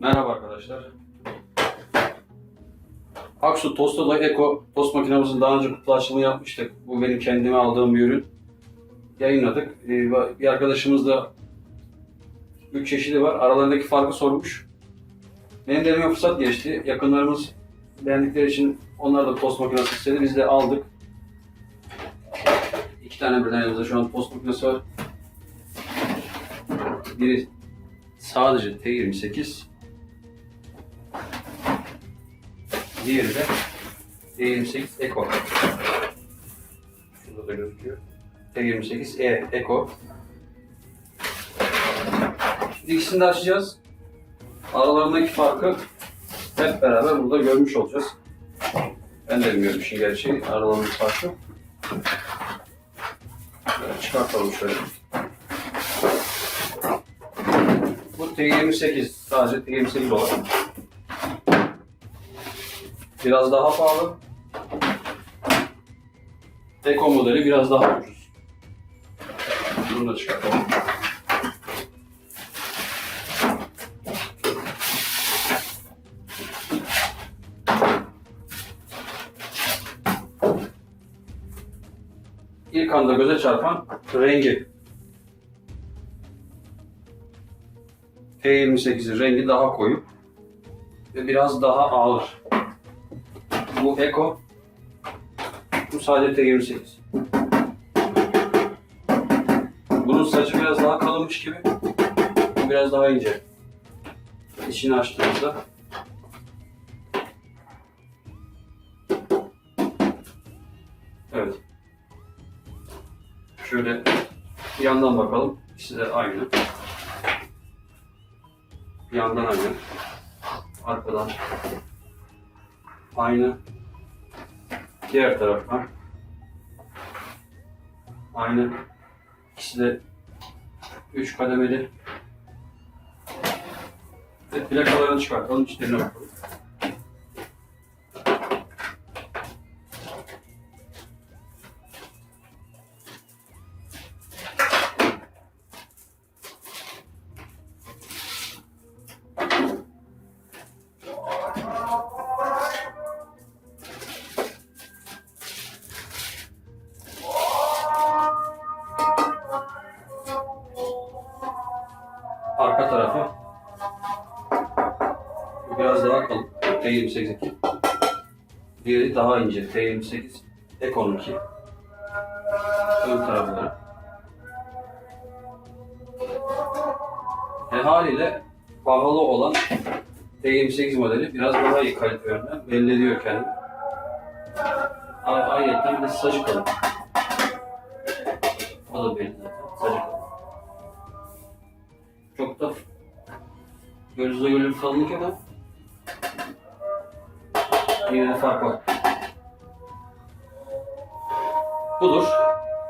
Merhaba arkadaşlar. Aksu Tostola Eco tost makinemizin daha önce kutu açılımı yapmıştık. Bu benim kendime aldığım bir ürün. Yayınladık. Ee, Bir arkadaşımız da 3 çeşidi var. Aralarındaki farkı sormuş. Benim de fırsat geçti. Yakınlarımız beğendikleri için onlar da tost makinesi istedi. Biz de aldık. İki tane birden elimizde şu an tost makinesi var. Biri sadece T28. Diğeri de T28 Eco. Şurada da gözüküyor. T28 E Eco. Şimdi ikisini de açacağız. Aralarındaki farkı hep beraber burada görmüş olacağız. Ben de bilmiyorum işin gerçeği aralarındaki farkı. Şöyle çıkartalım şöyle. Bu T28 sadece T28 olan. Biraz daha pahalı. Eco modeli biraz daha ucuz. Bunu da çıkartalım. İlk anda göze çarpan rengi. T28'in rengi daha koyu ve biraz daha ağır. Bu Eco, bu sadece T28. Bunun saçı biraz daha kalınmış gibi, bu biraz daha ince. İçini açtığımızda Evet. Şöyle bir yandan bakalım. İkisi de aynı. Yandan aynı. Arkadan aynı. Diğer taraftan aynı. İkisi de üç kademeli. Ve plakalarını çıkartalım, içlerine bakalım. Arka tarafı biraz daha kalın. T28'deki. Diğeri daha ince. T28 Eco'nunki. Ön tarafları. E haliyle pahalı olan T28 modeli biraz daha iyi kalite yönden belli ediyor kendini. Ayrıca bir de saçı kalın. Gözle göre bir kalınlık ama yine de fark var. Budur.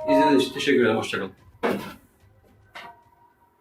İzlediğiniz için teşekkür ederim. Hoşçakalın.